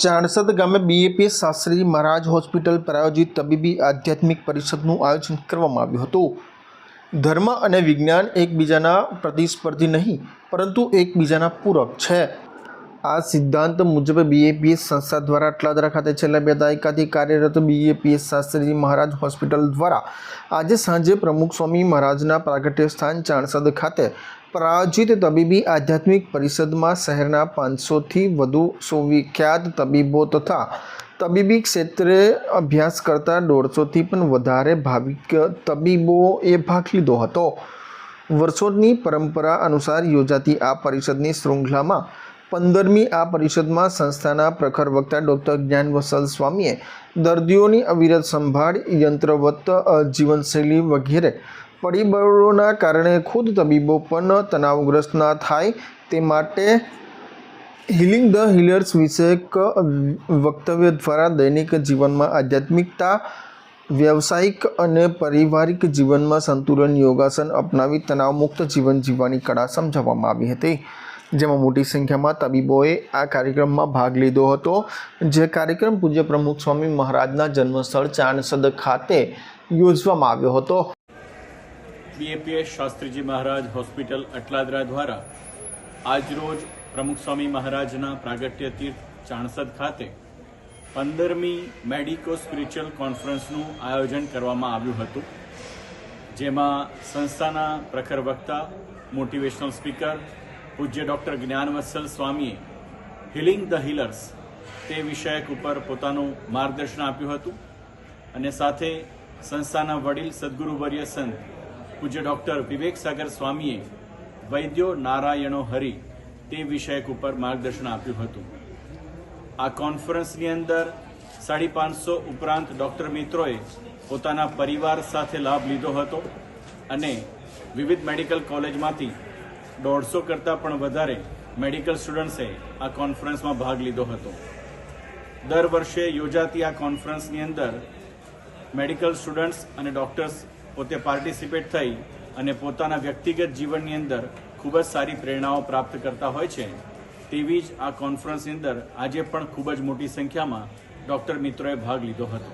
ચાણસદ ગામે બીએપી શાસ્ત્રી મહારાજ હોસ્પિટલ પ્રાયોજિત તબીબી આધ્યાત્મિક પરિષદનું આયોજન કરવામાં આવ્યું હતું. ધર્મ અને વિજ્ઞાન એકબીજાના પ્રતિસ્પર્ધી નહીં, પરંતુ એકબીજાના પૂરક છે. આ સિદ્ધાંત મુજબ બીએપીએસ સંસ્થા દ્વારા અટલાદરા ખાતે છેલ્લા બે દાયકાથી કાર્યરત બીએપીએસ શાસ્ત્રી મહારાજ હોસ્પિટલ દ્વારા આજે સાંજે પ્રમુખ સ્વામી મહારાજના પ્રાગટ્ય સ્થાન ચાણસદ ખાતે પ્રાયોજિત તબીબી આધ્યાત્મિક પરિષદમાં શહેરના પાંચસોથી વધુ સુવિખ્યાત તબીબો તથા તબીબી ક્ષેત્રે અભ્યાસ કરતા દોઢસોથી પણ વધારે ભાવિક તબીબોએ ભાગ લીધો હતો. વર્ષોની પરંપરા અનુસાર યોજાતી આ પરિષદની શૃંખલામાં પંદરમી આ પરિષદમાં સંસ્થાના પ્રખર વક્તા ડૉક્ટર જ્ઞાન વસલ સ્વામીએ દર્દીઓની અવિરત સંભાળ, યંત્રવત્ત જીવનશૈલી વગેરે પરિબળોના કારણે ખુદ તબીબો પણ તણાવગ્રસ્ત ના થાય તે માટે હિલિંગ ધ હિલર્સ વિષયક વક્તવ્ય દ્વારા દૈનિક જીવનમાં આધ્યાત્મિકતા, વ્યવસાયિક અને પારિવારિક જીવનમાં સંતુલન યોગાસન અપનાવી તણાવમુક્ત જીવન જીવવાની કળા સમજાવવામાં આવી હતી. જેમાં મોટી સંખ્યામાં તબીબોએ આ કાર્યક્રમમાં ભાગ લીધો હતો, જે કાર્યક્રમ પૂજ્ય પ્રમુખ સ્વામી મહારાજના જન્મસ્થળ ચાણસદ ખાતે યોજવામાં આવ્યો હતો. બીએપીએસ શાસ્ત્રીજી મહારાજ હોસ્પિટલ અટલાદરા દ્વારા આજરોજ પ્રમુખ સ્વામી મહારાજના પ્રાગટ્ય તીર્થ ચાણસદ ખાતે પંદરમી મેડિકો સ્પિરિચ્યુઅલ કોન્ફરન્સનું આયોજન કરવામાં આવ્યું હતું, જેમાં સંસ્થાના પ્રખર વક્તા, મોટિવેશનલ સ્પીકર પૂજ્ય ડૉક્ટર જ્ઞાનવત્સલ સ્વામીએ હિલિંગ ધ હિલર્સ તે વિષયક ઉપર પોતાનું માર્ગદર્શન આપ્યું હતું અને સાથે સંસ્થાના વડીલ સદગુરુવર્ય સંત પૂજ્ય ડૉક્ટર વિવેક સાગર સ્વામીએ વૈદ્યો નારાયણો હરિ તે વિષયક ઉપર માર્ગદર્શન આપ્યું હતું. આ કોન્ફરન્સની અંદર સાડી પાંચસો ઉપરાંત ડૉક્ટર મિત્રોએ પોતાના પરિવાર સાથે લાભ લીધો હતો અને વિવિધ મેડિકલ કોલેજમાંથી દોઢસો કરતાં પણ વધારે મેડિકલ સ્ટુડન્ટ્સે આ કોન્ફરન્સમાં ભાગ લીધો હતો. દર વર્ષે યોજાતી આ કોન્ફરન્સની અંદર મેડિકલ સ્ટુડન્ટ્સ અને ડૉક્ટર્સ પોતે પાર્ટિસિપેટ થઈ અને પોતાના વ્યક્તિગત જીવનની અંદર ખૂબ જ સારી પ્રેરણાઓ પ્રાપ્ત કરતા હોય છે. તેવી જ આ કોન્ફરન્સની અંદર આજે પણ ખૂબ જ મોટી સંખ્યામાં ડૉક્ટર મિત્રોએ ભાગ લીધો હતો.